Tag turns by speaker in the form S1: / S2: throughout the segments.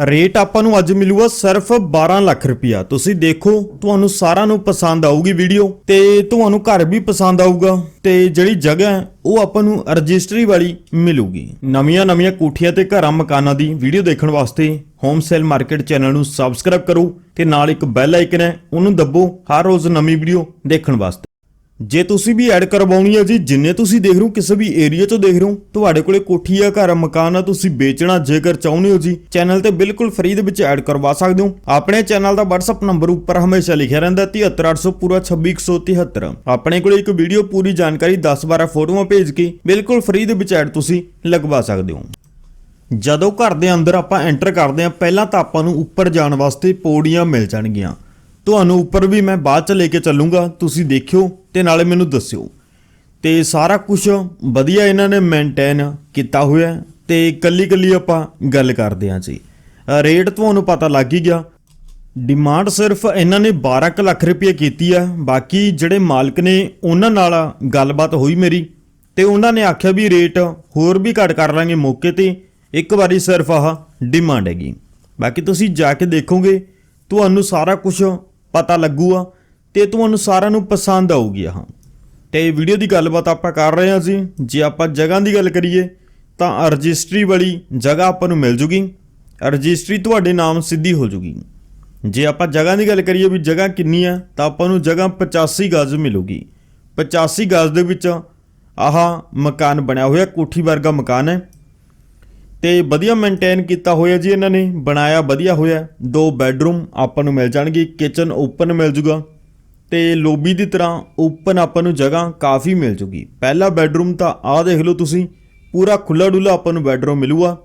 S1: Rate ਆਪਾਂ ਨੂੰ ਅੱਜ ਮਿਲੂਗਾ ਸਿਰਫ 12 ਲੱਖ ਰੁਪਇਆ ਤੁਸੀਂ ਦੇਖੋ, ਤੁਹਾਨੂੰ ਸਾਰਿਆਂ ਨੂੰ ਪਸੰਦ ਆਊਗੀ ਵੀਡੀਓ ਤੇ ਤੁਹਾਨੂੰ ਘਰ ਵੀ ਪਸੰਦ ਆਊਗਾ ਤੇ ਜਿਹੜੀ ਜਗ੍ਹਾ ਹੈ, ਉਹ ਆਪਾਂ ਨੂੰ ਰਜਿਸਟਰੀ ਵਾਲੀ ਮਿਲੂਗੀ। ਨਵੀਆਂ ਨਵੀਆਂ ਕੋਠੀਆਂ ਤੇ ਘਰਾਂ ਮਕਾਨਾਂ ਦੀ ਵੀਡੀਓ ਦੇਖਣ ਵਾਸਤੇ ਹੋਮ ਸੇਲ ਮਾਰਕੀਟ ਚੈਨਲ ਨੂੰ ਸਬਸਕ੍ਰਾਈਬ ਕਰੋ ਤੇ ਨਾਲ ਇੱਕ ਬੈਲ ਆਈਕਨ ਹੈ, ਉਹਨੂੰ ਦੱਬੋ ਹਰ ਰੋਜ਼ ਨਵੀਂ ਵੀਡੀਓ ਦੇਖਣ ਵਾਸਤੇ। ਜੇ ਤੁਸੀਂ ਵੀ ਐਡ ਕਰਵਾਉਣੀ ਹੈ ਜੀ, ਜਿੰਨੇ ਤੁਸੀਂ ਦੇਖ ਰਹੇ ਹੋ, ਕਿਸੇ ਵੀ ਏਰੀਆ 'ਚੋਂ ਦੇਖ ਰਹੇ ਹੋ, ਤੁਹਾਡੇ ਕੋਲੇ ਕੋਠੀ ਆ, ਘਰ ਮਕਾਨ ਆ, ਤੁਸੀਂ ਵੇਚਣਾ ਜੇਕਰ ਚਾਹੁੰਦੇ ਹੋ ਜੀ ਚੈਨਲ ਤੇ ਬਿਲਕੁਲ ਫ੍ਰੀ ਦੇ ਵਿੱਚ ਐਡ ਕਰਵਾ ਸਕਦੇ ਹੋ। ਆਪਣੇ ਚੈਨਲ ਦਾ WhatsApp ਨੰਬਰ ਉੱਪਰ ਹਮੇਸ਼ਾ ਲਿਖਿਆ ਰਹਿੰਦਾ 73800 ਪੂਰਾ 26173 ਆਪਣੇ ਕੋਲੇ ਇੱਕ ਵੀਡੀਓ ਪੂਰੀ ਜਾਣਕਾਰੀ 10-12 ਫੋਟੋਆਂ ਭੇਜ ਕੇ ਬਿਲਕੁਲ ਫ੍ਰੀ ਦੇ ਵਿੱਚ ਐਡ ਤੁਸੀਂ ਲਗਵਾ ਸਕਦੇ ਹੋ। ਜਦੋਂ ਘਰ ਦੇ ਅੰਦਰ ਆਪਾਂ ਐਂਟਰ ਕਰਦੇ ਹਾਂ, ਪਹਿਲਾਂ ਤਾਂ ਆਪਾਂ ਨੂੰ ਉੱਪਰ ਜਾਣ ਵਾਸਤੇ ਪੌੜੀਆਂ ਮਿਲ ਜਾਣਗੀਆਂ। ਤੁਹਾਨੂੰ ਉੱਪਰ ਵੀ ਮੈਂ ਬਾਅਦ ਚ ਲੈ ਕੇ ਚੱਲੂੰਗਾ, ਤੁਸੀਂ ਦੇਖਿਓ। ਤੇ ਨਾਲੇ ਮੈਨੂੰ ਦੱਸਿਓ। ਤੇ ਸਾਰਾ ਕੁਝ ਵਧੀਆ ਇਹਨਾਂ ਨੇ ਮੇਨਟੇਨ ਕੀਤਾ ਹੋਇਆ ਹੈ ਤੇ ਕੱਲੀ ਕੱਲੀ ਆਪਾਂ ਗੱਲ ਕਰਦੇ ਹਾਂ ਜੀ। ਰੇਟ ਤੁਹਾਨੂੰ ਪਤਾ ਲੱਗ ਹੀ ਗਿਆ। ਡਿਮਾਂਡ ਸਿਰਫ ਇਹਨਾਂ ਨੇ 12 ਕੁ ਲੱਖ ਰੁਪਏ ਕੀਤੀ ਆ। ਬਾਕੀ ਜਿਹੜੇ ਮਾਲਕ ਨੇ ਉਹਨਾਂ ਨਾਲ ਗੱਲਬਾਤ ਹੋਈ ਮੇਰੀ ਤੇ ਉਹਨਾਂ ਨੇ ਆਖਿਆ ਵੀ ਰੇਟ ਹੋਰ ਵੀ ਘੱਟ ਕਰ ਲਾਂਗੇ ਮੌਕੇ ਤੇ। ਇੱਕ ਵਾਰੀ ਸਿਰਫ ਆਹ ਡਿਮਾਂਡ ਹੈਗੀ। ਬਾਕੀ ਤੁਸੀਂ ਜਾ ਕੇ ਦੇਖੋਗੇ, ਤੁਹਾਨੂੰ ਸਾਰਾ ਕੁਝ ਪਤਾ ਲੱਗੂਗਾ। ਤੇ ਤੁਹਾਨੂੰ ਸਾਰਿਆਂ ਨੂੰ ਪਸੰਦ ਆਊਗੀ ਆਹ ਤੇ ਵੀਡੀਓ ਦੀ ਗੱਲਬਾਤ ਆਪਾਂ ਕਰ ਰਹੇ ਹਾਂ ਜੀ। ਜੇ ਆਪਾਂ ਜਗ੍ਹਾ ਦੀ ਗੱਲ ਕਰੀਏ, ਤਾਂ ਰਜਿਸਟਰੀ ਵਾਲੀ ਜਗ੍ਹਾ ਆਪਾਂ ਨੂੰ ਮਿਲ ਜੂਗੀ। ਰਜਿਸਟਰੀ ਤੁਹਾਡੇ ਨਾਮ ਸਿੱਧੀ ਹੋ ਜੂਗੀ। ਜੇ ਆਪਾਂ ਜਗ੍ਹਾ ਦੀ ਗੱਲ ਕਰੀਏ ਵੀ ਜਗ੍ਹਾ ਕਿੰਨੀ ਆ, ਤਾਂ ਆਪਾਂ ਨੂੰ ਜਗ੍ਹਾ 85 ਗਜ਼ ਮਿਲੂਗੀ। 85 ਗਜ਼ ਦੇ ਵਿੱਚ ਆਹ ਮਕਾਨ ਬਣਿਆ ਹੋਇਆ, ਕੋਠੀ ਵਰਗਾ ਮਕਾਨ ਹੈ। ਤੇ ਵਧੀਆ ਮੇਨਟੇਨ ਕੀਤਾ ਹੋਇਆ ਜੀ ਇਹਨਾਂ ਨੇ, ਬਣਾਇਆ ਵਧੀਆ ਹੋਇਆ। ਦੋ ਬੈੱਡਰੂਮ ਆਪਾਂ ਨੂੰ ਮਿਲ ਜਾਣਗੇ ਕਿਚਨ ਓਪਨ ਮਿਲ ਜੂਗਾ। ਤੇ ਲੋਬੀ ਦੀ ਤਰ੍ਹਾਂ ਓਪਨ ਆਪਾਂ ਨੂੰ ਜਗ੍ਹਾ ਕਾਫੀ ਮਿਲ ਜੂਗੀ। ਪਹਿਲਾ ਬੈੱਡਰੂਮ ਤਾਂ ਆਹ ਦੇਖ ਲਓ ਤੁਸੀਂ, ਪੂਰਾ ਖੁੱਲਾ ਡੁੱਲਾ ਆਪਾਂ ਨੂੰ ਬੈੱਡਰੂਮ ਮਿਲੂਗਾ।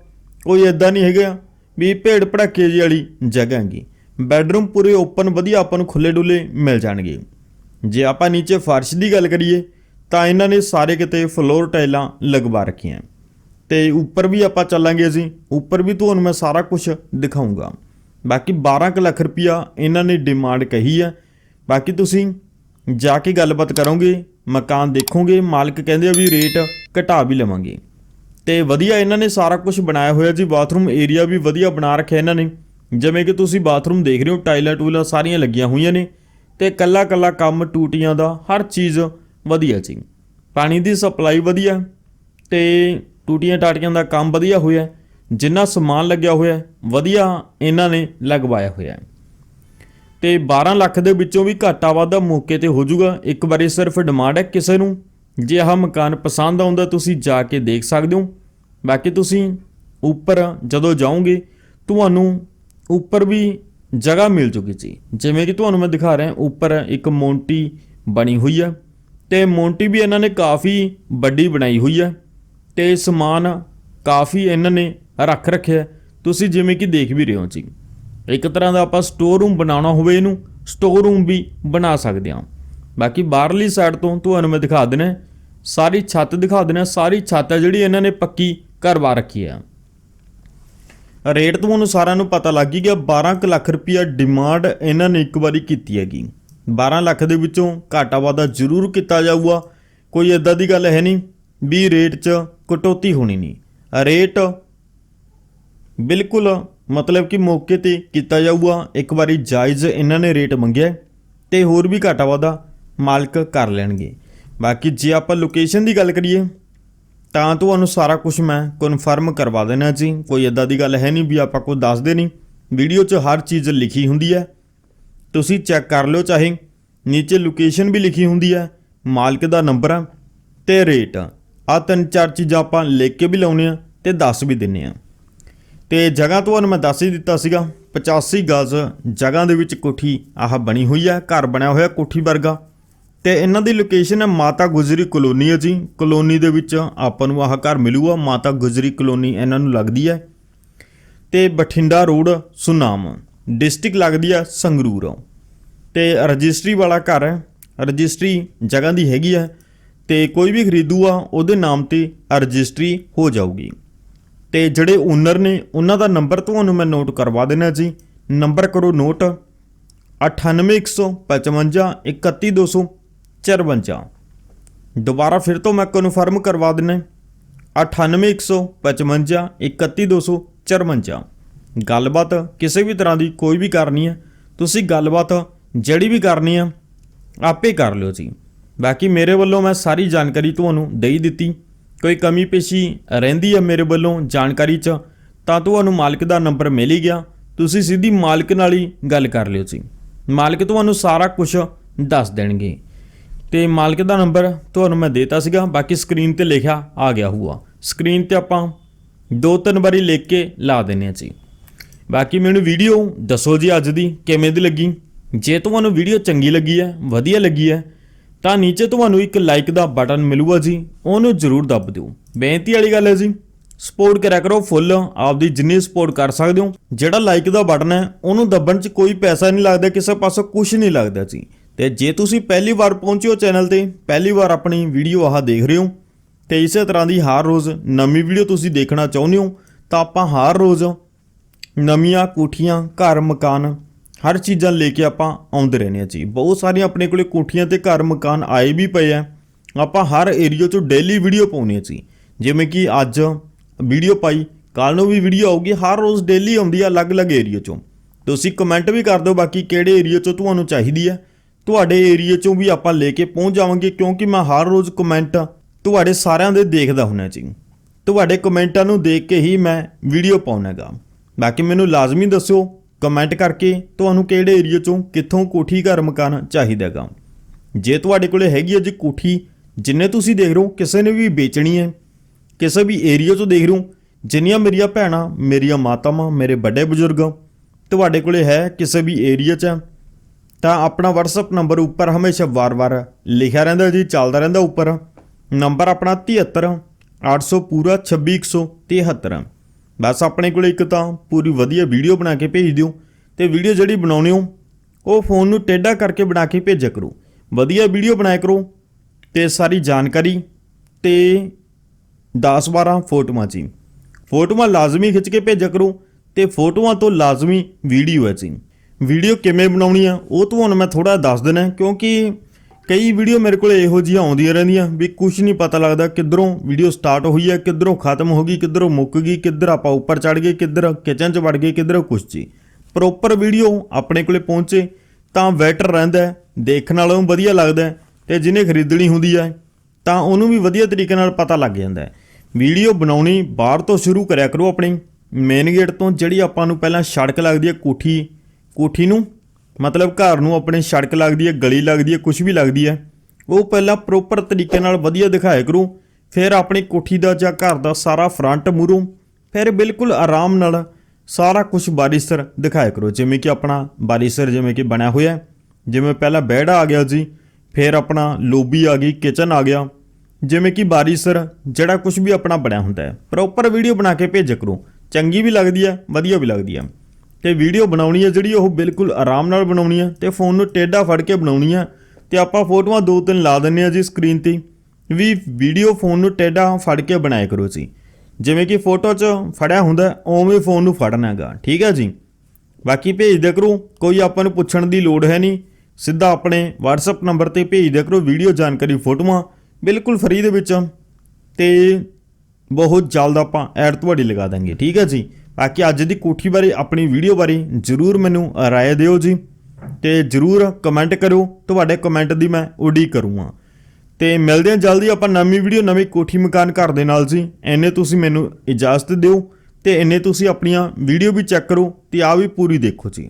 S1: ਕੋਈ ਇਦਾਂ ਨਹੀਂ ਹੈਗਾ ਵੀ ਭੇੜ ਭੜੱਕੇ ਜੀ ਵਾਲੀ ਜਗ੍ਹਾ ਹੈਗੀ। ਬੈੱਡਰੂਮ ਪੂਰੇ ਓਪਨ ਵਧੀਆ ਆਪਾਂ ਨੂੰ ਖੁੱਲੇ ਡੁੱਲੇ ਮਿਲ ਜਾਣਗੇ। ਜੇ ਆਪਾਂ ਨੀਚੇ ਫਰਸ਼ ਦੀ ਗੱਲ ਕਰੀਏ, ਤਾਂ ਇਹਨਾਂ ਨੇ ਸਾਰੇ ਕਿਤੇ ਫਲੋਰ ਟਾਈਲਾਂ ਲਗਵਾ ਰੱਖੀਆਂ। ਤੇ ਉੱਪਰ ਵੀ ਆਪਾਂ ਚੱਲਾਂਗੇ ਅਸੀਂ, ਉੱਪਰ ਵੀ ਤੁਹਾਨੂੰ ਮੈਂ ਸਾਰਾ ਕੁਝ ਦਿਖਾਉਂਗਾ ਬਾਕੀ 12 ਕੁ ਲੱਖ ਰੁਪਇਆ ਇਹਨਾਂ ਨੇ ਡਿਮਾਂਡ ਕਹੀ ਹੈ ਬਾਕੀ ਤੁਸੀਂ ਜਾ ਕੇ ਗੱਲਬਾਤ ਕਰੋਗੇ, ਮਕਾਨ ਦੇਖੋਗੇ, ਮਾਲਕ ਕਹਿੰਦੇ ਆ ਵੀ ਰੇਟ ਘਟਾ ਵੀ ਲਵਾਂਗੇ। ਤੇ ਵਧੀਆ ਇਹਨਾਂ ਨੇ ਸਾਰਾ ਕੁਝ ਬਣਾਇਆ ਹੋਇਆ ਜੀ, ਬਾਥਰੂਮ ਏਰੀਆ ਵੀ ਵਧੀਆ ਬਣਾ ਰੱਖਿਆ ਇਹਨਾਂ ਨੇ। ਜਿਵੇਂ ਕਿ ਤੁਸੀਂ ਬਾਥਰੂਮ ਦੇਖ ਰਹੇ ਹੋ, ਟਾਈਲਾਂ ਟੂਲਾਂ ਸਾਰੀਆਂ ਲੱਗੀਆਂ ਹੋਈਆਂ ਨੇ ਤੇ ਕੱਲਾ ਕੱਲਾ ਕੰਮ ਟੂਟੀਆਂ ਦਾ, ਹਰ ਚੀਜ਼ ਵਧੀਆ ਜੀ। ਪਾਣੀ ਦੀ ਸਪਲਾਈ ਵਧੀਆ ਤੇ ਟੂਟੀਆਂ ਟਾਟੀਆਂ ਦਾ ਕੰਮ ਵਧੀਆ ਹੋਇਆ, ਜਿੰਨਾ ਸਮਾਨ ਲੱਗਿਆ ਹੋਇਆ, ਵਧੀਆ ਇਹਨਾਂ ਨੇ ਲਗਵਾਇਆ ਹੋਇਆ। ਤੇ 12 ਲੱਖ ਦੇ ਵਿੱਚੋਂ ਵੀ ਘਾਟਾ ਵਾਧਾ ਮੌਕੇ ਤੇ ਹੋ ਜਾਊਗਾ। ਇੱਕ ਵਾਰੀ ਸਿਰਫ ਡਿਮਾਂਡ ਹੈ ਕਿਸੇ ਨੂੰ। ਜੇ ਆਹ ਮਕਾਨ ਪਸੰਦ ਆਉਂਦਾ, ਤੁਸੀਂ ਜਾ ਕੇ ਦੇਖ ਸਕਦੇ ਹੋ। ਬਾਕੀ ਤੁਸੀਂ ਉੱਪਰ ਜਦੋਂ ਜਾਓਗੇ, ਤੁਹਾਨੂੰ ਉੱਪਰ ਵੀ ਜਗ੍ਹਾ ਮਿਲ ਚੁੱਕੀ ਜੀ। ਜਿਵੇਂ ਕਿ ਤੁਹਾਨੂੰ ਮੈਂ ਦਿਖਾ ਰਿਹਾ, ਉੱਪਰ ਇੱਕ ਮੌਂਟੀ ਬਣੀ ਹੋਈ ਹੈ ਤੇ ਮੌਂਟੀ ਵੀ ਇਹਨਾਂ ਨੇ ਕਾਫੀ ਵੱਡੀ ਬਣਾਈ ਹੋਈ ਹੈ ਤੇ ਸਮਾਨ ਕਾਫੀ ਇਹਨਾਂ ਨੇ ਰੱਖ ਰੱਖਿਆ। ਤੁਸੀਂ ਜਿਵੇਂ ਕਿ ਦੇਖ ਵੀ ਰਹੇ ਹੋ ਜੀ। ਇੱਕ ਤਰ੍ਹਾਂ ਦਾ ਆਪਾਂ ਸਟੋਰ ਰੂਮ ਬਣਾਉਣਾ ਹੋਵੇ ਇਹਨੂੰ ਸਟੋਰ ਰੂਮ ਵੀ ਬਣਾ ਸਕਦੇ ਹਾਂ। ਬਾਕੀ ਬਾਹਰਲੀ ਸਾਈਡ ਤੋਂ ਤੁਹਾਨੂੰ ਮੈਂ ਦਿਖਾ ਦੇਣਾ ਸਾਰੀ ਛੱਤ ਦਿਖਾ ਦੇਣਾ ਸਾਰੀ ਛੱਤ ਹੈ ਜਿਹੜੀ ਇਹਨਾਂ ਨੇ ਪੱਕੀ ਕਰਵਾ ਰੱਖੀ ਹੈ ਰੇਟ ਤੁਹਾਨੂੰ ਸਾਰਿਆਂ ਨੂੰ ਪਤਾ ਲੱਗ ਹੀ ਗਿਆ 12 ਕੁ ਲੱਖ ਰੁਪਇਆ ਡਿਮਾਂਡ ਇਹਨਾਂ ਨੇ ਇੱਕ ਵਾਰੀ ਕੀਤੀ ਹੈਗੀ। 12 ਲੱਖ ਦੇ ਵਿੱਚੋਂ ਘਾਟਾ ਵਾਧਾ ਜ਼ਰੂਰ ਕੀਤਾ ਜਾਊਗਾ, ਕੋਈ ਇਦਾਂ ਦੀ ਗੱਲ ਹੈ ਨਹੀਂ ਵੀ ਰੇਟ 'ਚ ਕਟੌਤੀ ਹੋਣੀ ਨਹੀਂ। ਰੇਟ ਬਿਲਕੁਲ ਮਤਲਬ ਕਿ ਮੌਕੇ ਤੇ ਕੀਤਾ ਜਾਊਗਾ। ਇੱਕ ਵਾਰੀ ਜਾਇਜ਼ ਇਹਨਾਂ ਨੇ ਰੇਟ ਮੰਗਿਆ ਹੈ ਤੇ ਹੋਰ ਵੀ ਘਾਟਾ ਵਾਧਾ ਮਾਲਕ ਕਰ ਲੈਣਗੇ। ਬਾਕੀ ਜੇ ਆਪਾਂ ਲੋਕੇਸ਼ਨ ਦੀ ਗੱਲ ਕਰੀਏ, ਤਾਂ ਤੁਹਾਨੂੰ ਸਾਰਾ ਕੁਝ ਮੈਂ ਕਨਫਰਮ ਕਰਵਾ ਦੇਣਾ ਜੀ। ਕੋਈ ਇਦਾਂ ਦੀ ਗੱਲ ਹੈ ਨਹੀਂ ਵੀ ਆਪਾਂ ਕੋਈ ਦੱਸਦੇ ਨਹੀਂ। ਵੀਡੀਓ 'ਚ ਹਰ ਚੀਜ਼ ਲਿਖੀ ਹੁੰਦੀ ਹੈ। ਤੁਸੀਂ ਚੈੱਕ ਕਰ ਲਿਓ ਚਾਹੇ ਨੀਚੇ ਲੋਕੇਸ਼ਨ ਵੀ ਲਿਖੀ ਹੁੰਦੀ ਹੈ, ਮਾਲਕ ਦਾ ਨੰਬਰ ਆ ਤੇ ਰੇਟ ਆ। ਤਿੰਨ ਚਾਰ ਚੀਜ਼ਾਂ ਆਪਾਂ ਲਿਖ ਕੇ ਵੀ ਲਾਉਨੇ ਆ ਤੇ ਦੱਸ ਵੀ ਦਿੰਨੇ ਆ ਤੇ ਜਗ੍ਹਾ ਤੁਹਾਨੂੰ ਮੈਂ ਦੱਸ ਹੀ ਦਿੱਤਾ ਸੀਗਾ 85 ਗਜ਼ ਜਗ੍ਹਾ ਦੇ ਵਿੱਚ ਕੋਠੀ ਆਹ ਬਣੀ ਹੋਈ ਹੈ ਘਰ ਬਣਿਆ ਹੋਇਆ ਕੋਠੀ ਵਰਗਾ। ਤੇ ਇਹਨਾਂ ਦੀ ਲੋਕੇਸ਼ਨ ਹੈ ਮਾਤਾ ਗੁਜਰੀ ਕਲੋਨੀ ਹੈ ਜੀ। ਕਲੋਨੀ ਦੇ ਵਿੱਚ ਆਪਾਂ ਨੂੰ ਆਹ ਘਰ ਮਿਲੂਗਾ, ਮਾਤਾ ਗੁਜਰੀ ਕਲੋਨੀ ਇਹਨਾਂ ਨੂੰ ਲੱਗਦੀ ਹੈ। ਤੇ ਬਠਿੰਡਾ ਰੋਡ ਸੁਨਾਮ ਡਿਸਟ੍ਰਿਕਟ ਲੱਗਦੀ ਆ ਸੰਗਰੂਰ। ਤੇ ਰਜਿਸਟਰੀ ਵਾਲਾ ਘਰ ਹੈ, ਰਜਿਸਟਰੀ ਜਗ੍ਹਾ ਦੀ ਹੈਗੀ ਆ। ਤੇ ਕੋਈ ਵੀ ਖਰੀਦੂਗਾ, ਉਹਦੇ ਨਾਮ ਤੇ ਰਜਿਸਟਰੀ ਹੋ ਜਾਊਗੀ। ਤੇ ਜਿਹੜੇ ਓਨਰ ਨੇ, ਉਹਨਾਂ ਦਾ ਨੰਬਰ ਤੁਹਾਨੂੰ ਮੈਂ ਨੋਟ ਕਰਵਾ ਦੇਣਾ ਜੀ। ਨੰਬਰ ਕਰੋ ਨੋਟ 9815 31254 ਦੁਬਾਰਾ ਫਿਰ ਤੋਂ ਮੈਂ ਕਨਫਰਮ ਕਰਵਾ ਦਿੰਨਾ 9815 31254 ਗੱਲਬਾਤ ਕਿਸੇ ਵੀ ਤਰ੍ਹਾਂ ਦੀ ਕੋਈ ਵੀ ਕਰਨੀ ਹੈ, ਤੁਸੀਂ ਗੱਲਬਾਤ ਜਿਹੜੀ ਵੀ ਕਰਨੀ ਹੈ, ਆਪੇ ਕਰ ਲਿਓ ਜੀ। ਬਾਕੀ ਮੇਰੇ ਵੱਲੋਂ ਮੈਂ ਸਾਰੀ ਜਾਣਕਾਰੀ ਤੁਹਾਨੂੰ ਦੇਈ ਦਿੱਤੀ। ਦਿੱਤੀ ਕੋਈ ਕਮੀ ਪੇਸ਼ੀ ਰਹਿੰਦੀ ਹੈ ਮੇਰੇ ਵੱਲੋਂ ਜਾਣਕਾਰੀ 'ਚ, ਤਾਂ ਤੁਹਾਨੂੰ ਮਾਲਕ ਦਾ ਨੰਬਰ ਮਿਲ ਹੀ ਗਿਆ। ਤੁਸੀਂ ਸਿੱਧੀ ਮਾਲਕ ਨਾਲ ਹੀ ਗੱਲ ਕਰ ਲਿਓ ਜੀ। ਮਾਲਕ ਤੁਹਾਨੂੰ ਸਾਰਾ ਕੁਝ ਦੱਸ ਦੇਣਗੇ। ਤੇ ਮਾਲਕ ਦਾ ਨੰਬਰ ਤੁਹਾਨੂੰ ਮੈਂ ਦੇਤਾ ਸੀਗਾ, ਬਾਕੀ ਸਕਰੀਨ ਤੇ ਲਿਖਿਆ ਆ ਗਿਆ ਹੋਊਗਾ। ਸਕਰੀਨ ਤੇ ਆਪਾਂ ਦੋ ਤਿੰਨ ਵਾਰੀ ਲਿਖ ਕੇ ਲਾ ਦਿੰਨੇ ਆ ਜੀ। ਬਾਕੀ ਮੈਨੂੰ ਵੀਡੀਓ ਦੱਸੋ ਜੀ ਅੱਜ ਦੀ ਕਿਵੇਂ ਦੀ ਲੱਗੀ। ਜੇ ਤੁਹਾਨੂੰ ਵੀਡੀਓ ਚੰਗੀ ਲੱਗੀ ਹੈ, ਵਧੀਆ ਲੱਗੀ ਹੈ ਤਾਂ ਨੀਚੇ ਤੁਹਾਨੂੰ ਇੱਕ ਲਾਈਕ ਦਾ ਬਟਨ ਮਿਲੂਗਾ ਜੀ, ਉਹਨੂੰ ਜ਼ਰੂਰ ਦੱਬ ਦਿਓ। ਬੇਨਤੀ ਵਾਲੀ ਗੱਲ ਹੈ ਜੀ ਸਪੋਰਟ ਕਰਿਆ ਕਰੋ ਫੁੱਲ ਆਪਦੀ ਜਿੰਨੀ ਸਪੋਰਟ ਕਰ ਸਕਦੇ ਹੋ, ਜਿਹੜਾ ਲਾਈਕ ਦਾ ਬਟਨ ਹੈ, ਉਹਨੂੰ ਦੱਬਣ 'ਚ ਕੋਈ ਪੈਸਾ ਨਹੀਂ ਲੱਗਦਾ, ਕਿਸੇ ਪਾਸੋਂ ਕੁਝ ਨਹੀਂ ਲੱਗਦਾ ਜੀ। ਤੇ ਜੇ ਤੁਸੀਂ ਪਹਿਲੀ ਵਾਰ ਪਹੁੰਚੇ ਹੋ ਚੈਨਲ ਤੇ, ਪਹਿਲੀ ਵਾਰ ਆਪਣੀ ਵੀਡੀਓ ਆਹ ਦੇਖ ਰਹੇ ਹੋ, ਤੇ ਇਸੇ ਤਰ੍ਹਾਂ ਦੀ ਹਰ ਰੋਜ਼ ਨਵੀਂ ਵੀਡੀਓ ਤੁਸੀਂ ਦੇਖਣਾ ਚਾਹੁੰਦੇ ਹੋ, ਤਾਂ ਆਪਾਂ ਹਰ ਰੋਜ਼ ਨਵੀਆਂ ਕੋਠੀਆਂ, ਘਰ, ਮਕਾਨ ਹਰ ਚੀਜ਼ਾਂ ਲੈ ਕੇ ਆਪਾਂ ਆਉਂਦੇ ਰਹਿੰਦੇ ਹਾਂ ਜੀ। ਬਹੁਤ ਸਾਰੀਆਂ ਆਪਣੇ ਕੋਲੇ ਕੋਠੀਆਂ ਤੇ ਘਰ ਮਕਾਨ ਆਏ ਵੀ ਪਏ ਆ। ਆਪਾਂ ਹਰ ਏਰੀਆ 'ਚੋਂ ਡੇਲੀ ਵੀਡੀਓ ਪਾਉਂਦੇ ਹਾਂ ਜੀ। ਜਿਵੇਂ ਕਿ ਅੱਜ ਵੀਡੀਓ ਪਾਈ ਕੱਲ ਨੂੰ ਵੀ ਵੀਡੀਓ ਆਊਗੀ, ਹਰ ਰੋਜ਼ ਡੇਲੀ ਆਉਂਦੀ ਆ ਅਲੱਗ-ਅਲੱਗ ਏਰੀਆ 'ਚੋਂ। ਤੁਸੀਂ ਕਮੈਂਟ ਵੀ ਕਰ ਦਿਓ ਬਾਕੀ ਕਿਹੜੇ ਏਰੀਆ 'ਚੋਂ ਤੁਹਾਨੂੰ ਚਾਹੀਦੀ ਹੈ ਤੁਹਾਡੇ ਏਰੀਆ 'ਚੋਂ ਵੀ ਆਪਾਂ ਲੈ ਕੇ ਪਹੁੰਚ ਜਾਵਾਂਗੇ, ਕਿਉਂਕਿ ਮੈਂ ਹਰ ਰੋਜ਼ ਕਮੈਂਟ ਤੁਹਾਡੇ ਸਾਰਿਆਂ ਦੇ ਦੇਖਦਾ ਹੁੰਨਾ ਜੀ। ਤੁਹਾਡੇ ਕਮੈਂਟਾਂ ਨੂੰ ਦੇਖ ਕੇ ਹੀ ਮੈਂ ਵੀਡੀਓ ਪਾਉਣਾਗਾ ਬਾਕੀ ਮੈਨੂੰ ਲਾਜ਼ਮੀ ਦੱਸਿਓ ਕਮੈਂਟ ਕਰਕੇ ਤੁਹਾਨੂੰ ਕਿਹੜੇ ਏਰੀਆ 'ਚੋਂ ਕਿੱਥੋਂ ਕੋਠੀ ਘਰ ਮਕਾਨ ਚਾਹੀਦਾਗਾ। ਜੇ ਤੁਹਾਡੇ ਕੋਲੇ ਹੈਗੀ ਹੈ ਜੀ ਕੋਠੀ, ਜਿੰਨੇ ਤੁਸੀਂ ਦੇਖ ਰਹੇ ਹੋ, ਕਿਸੇ ਨੇ ਵੀ ਵੇਚਣੀ ਹੈ। ਕਿਸੇ ਵੀ ਏਰੀਆ 'ਚੋਂ ਦੇਖ ਰਹੇ ਹੋ, ਜਿੰਨੀਆਂ ਮੇਰੀਆਂ ਭੈਣਾਂ, ਮੇਰੀਆਂ ਮਾਤਾਵਾਂ, ਮੇਰੇ ਵੱਡੇ ਬਜ਼ੁਰਗ ਤੁਹਾਡੇ ਕੋਲੇ ਹੈ ਕਿਸੇ ਵੀ ਏਰੀਆ 'ਚ, ਤਾਂ ਆਪਣਾ WhatsApp ਨੰਬਰ ਉੱਪਰ ਹਮੇਸ਼ਾ ਵਾਰ-ਵਾਰ ਲਿਖਿਆ ਰਹਿੰਦਾ ਜੀ, ਚੱਲਦਾ ਰਹਿੰਦਾ ਉੱਪਰ। ਨੰਬਰ ਆਪਣਾ 73 800 ਪੂਰਾ 26173 ਬਸ ਆਪਣੇ ਕੋਲ ਇੱਕ ਤਾਂ ਪੂਰੀ ਵਧੀਆ ਵੀਡੀਓ ਬਣਾ ਕੇ ਭੇਜ ਦਿਓ ਤੇ ਵੀਡੀਓ ਜਿਹੜੀ ਬਣਾਉਣੀ ਹੋ, ਉਹ ਫੋਨ ਨੂੰ ਟੇਢਾ ਕਰਕੇ ਬਣਾ ਕੇ ਭੇਜਿਆ ਕਰੋ। ਵਧੀਆ ਵੀਡੀਓ ਬਣਾਇਆ ਕਰੋ ਤੇ ਸਾਰੀ ਜਾਣਕਾਰੀ ਤੇ 10-12 ਫੋਟੋਆਂ ਜੀ ਫੋਟੋਆਂ ਲਾਜ਼ਮੀ ਖਿੱਚ ਕੇ ਭੇਜਿਆ ਕਰੋ ਤੇ ਫੋਟੋਆਂ ਤੋਂ ਲਾਜ਼ਮੀ ਵੀਡੀਓ ਹੈ ਜੀ। ਵੀਡੀਓ ਕਿਵੇਂ ਬਣਾਉਣੀ ਆ, ਉਹ ਤੁਹਾਨੂੰ ਮੈਂ ਥੋੜਾ ਦੱਸ ਦਿੰਦਾ ਕਿਉਂਕਿ ਕਈ ਵੀਡੀਓ ਮੇਰੇ ਕੋਲ ਇਹੋ ਜਿਹੀਆਂ ਆਉਂਦੀਆਂ ਰਹਿੰਦੀਆਂ ਵੀ ਕੁਝ ਨਹੀਂ ਪਤਾ ਲੱਗਦਾ ਕਿੱਧਰੋਂ ਵੀਡੀਓ ਸਟਾਰਟ ਹੋਈ ਹੈ, ਕਿੱਧਰੋਂ ਖਤਮ ਹੋ ਗਈ, ਕਿੱਧਰੋਂ ਮੁੱਕ ਗਈ, ਕਿੱਧਰ ਆਪਾਂ ਉੱਪਰ ਚੜ ਗਏ, ਕਿੱਧਰ ਕਿਚਨ 'ਚ ਵੜ ਗਏ, ਕਿੱਧਰ ਕੁਛ ਜੀ। ਪ੍ਰੋਪਰ ਵੀਡੀਓ ਆਪਣੇ ਕੋਲੇ ਪਹੁੰਚੇ ਤਾਂ ਬੈਟਰ ਰਹਿੰਦਾ ਦੇਖਣ ਵਾਲੋਂ ਨੂੰ ਵਧੀਆ ਲੱਗਦਾ ਹੈ ਤੇ ਜਿਹਨੇ ਖਰੀਦਣੀ ਹੁੰਦੀ ਹੈ ਤਾਂ ਉਹਨੂੰ ਵੀ ਵਧੀਆ ਤਰੀਕੇ ਨਾਲ ਪਤਾ ਲੱਗ ਜਾਂਦਾ ਹੈ। ਵੀਡੀਓ ਬਣਾਉਣੀ ਬਾਹਰ ਤੋਂ ਸ਼ੁਰੂ ਕਰਿਆ ਕਰੋ ਆਪਣੀ। ਮੇਨ ਗੇਟ ਤੋਂ ਜਿਹੜੀ ਆਪਾਂ ਨੂੰ ਪਹਿਲਾਂ ਸੜਕ ਲੱਗਦੀ ਹੈ ਕੋਠੀ ਕੋਠੀ ਨੂੰ ਮਤਲਬ ਘਰ ਨੂੰ ਆਪਣੇ ਸੜਕ ਲੱਗਦੀ ਹੈ, ਗਲੀ ਲੱਗਦੀ ਹੈ ਕੁਝ ਵੀ ਲੱਗਦੀ ਹੈ। ਉਹ ਪਹਿਲਾਂ ਪ੍ਰੋਪਰ ਤਰੀਕੇ ਨਾਲ ਵਧੀਆ ਦਿਖਾਇਆ ਕਰੋ, ਫਿਰ ਆਪਣੀ ਕੋਠੀ ਦਾ ਜਾਂ ਘਰ ਦਾ ਸਾਰਾ ਫਰੰਟ ਮੂਹਰੋਂ, ਫਿਰ ਬਿਲਕੁਲ ਆਰਾਮ ਨਾਲ ਸਾਰਾ ਕੁਝ ਬਾਰਿਸਰ ਦਿਖਾਇਆ ਕਰੋ। ਜਿਵੇਂ ਕਿ ਆਪਣਾ ਬਾਰਿਸਰ ਜਿਵੇਂ ਕਿ ਬਣਿਆ ਹੋਇਆ ਜਿਵੇਂ ਪਹਿਲਾਂ ਬੈੜਾ ਆ ਗਿਆ ਜੀ ਫਿਰ ਆਪਣਾ ਲੋਬੀ ਆ ਗਈ ਕਿਚਨ ਆ ਗਿਆ। ਜਿਵੇਂ ਕਿ ਬਾਰਿਸਰ ਜਿਹੜਾ ਕੁਝ ਵੀ ਆਪਣਾ ਬਣਿਆ ਹੁੰਦਾ ਹੈ। ਪ੍ਰੋਪਰ ਵੀਡੀਓ ਬਣਾ ਕੇ ਭੇਜ ਕਰੋ। ਚੰਗੀ ਵੀ ਲੱਗਦੀ ਹੈ, ਵਧੀਆ ਵੀ ਲੱਗਦੀ ਹੈ। ਤੇ ਵੀਡੀਓ ਬਣਾਉਣੀ ਹੈ ਜਿਹੜੀ ਉਹ ਬਿਲਕੁਲ ਆਰਾਮ ਨਾਲ ਬਣਾਉਣੀ ਹੈ ਤੇ ਫੋਨ ਨੂੰ ਟੇਢਾ ਫੜ ਕੇ ਬਣਾਉਣੀ ਹੈ ਤੇ ਆਪਾਂ ਫੋਟੋਆਂ ਦੋ ਤਿੰਨ ਲਾ ਦਿੰਨੇ ਆ ਜੀ ਸਕਰੀਨ ਤੇ ਵੀ ਵੀਡੀਓ ਫੋਨ ਨੂੰ ਟੇਢਾ ਫੜ ਕੇ ਬਣਾਇਆ ਕਰੋ ਜੀ। ਜਿਵੇਂ ਕਿ ਫੋਟੋ 'ਚ ਫੜਿਆ ਹੁੰਦਾ ਉਵੇਂ ਫੋਨ ਨੂੰ ਫੜਨਾ ਹੈਗਾ। ਠੀਕ ਹੈ ਜੀ? ਬਾਕੀ ਭੇਜ ਦਿਆ ਕਰੋ, ਕੋਈ ਆਪਾਂ ਨੂੰ ਪੁੱਛਣ ਦੀ ਲੋੜ ਹੈ ਨਹੀਂ। ਸਿੱਧਾ ਆਪਣੇ WhatsApp ਨੰਬਰ ਤੇ ਭੇਜ ਦਿਆ ਕਰੋ ਵੀਡੀਓ ਜਾਣਕਾਰੀ ਫੋਟੋਆਂ, ਬਿਲਕੁਲ ਫਰੀ ਦੇ ਵਿੱਚ। ਤੇ ਬਹੁਤ ਜਲਦ ਆਪਾਂ ਐਡ ਤੁਹਾਡੀ ਲਗਾ ਦਾਂਗੇ। ਠੀਕ ਹੈ ਜੀ? ਬਾਕੀ ਅੱਜ ਦੀ ਕੋਠੀ ਬਾਰੇ, ਆਪਣੀ ਵੀਡੀਓ ਬਾਰੇ ਜਰੂਰ ਮੈਨੂੰ ਰਾਏ ਦਿਓ ਜੀ। ਤੇ ਜਰੂਰ ਕਮੈਂਟ ਕਰੋ ਤੁਹਾਡੇ ਕਮੈਂਟ ਦੀ ਮੈਂ ਉਡੀਕ ਕਰੂੰਗਾ। ਤੇ ਮਿਲਦੇ ਹਾਂ ਜਲਦੀ, ਆਪਾਂ ਨਵੀਂ ਵੀਡੀਓ, ਨਵੀਂ ਕੋਠੀ ਮਕਾਨ ਘਰ ਦੇ ਨਾਲ ਜੀ। ਐਨੇ ਤੁਸੀਂ ਮੈਨੂੰ ਇਜਾਜ਼ਤ ਦਿਓ ਤੇ ਐਨੇ ਤੁਸੀਂ ਆਪਣੀਆਂ ਵੀਡੀਓ ਵੀ ਚੈੱਕ ਕਰੋ ਤੇ ਆ ਵੀ ਪੂਰੀ ਦੇਖੋ ਜੀ।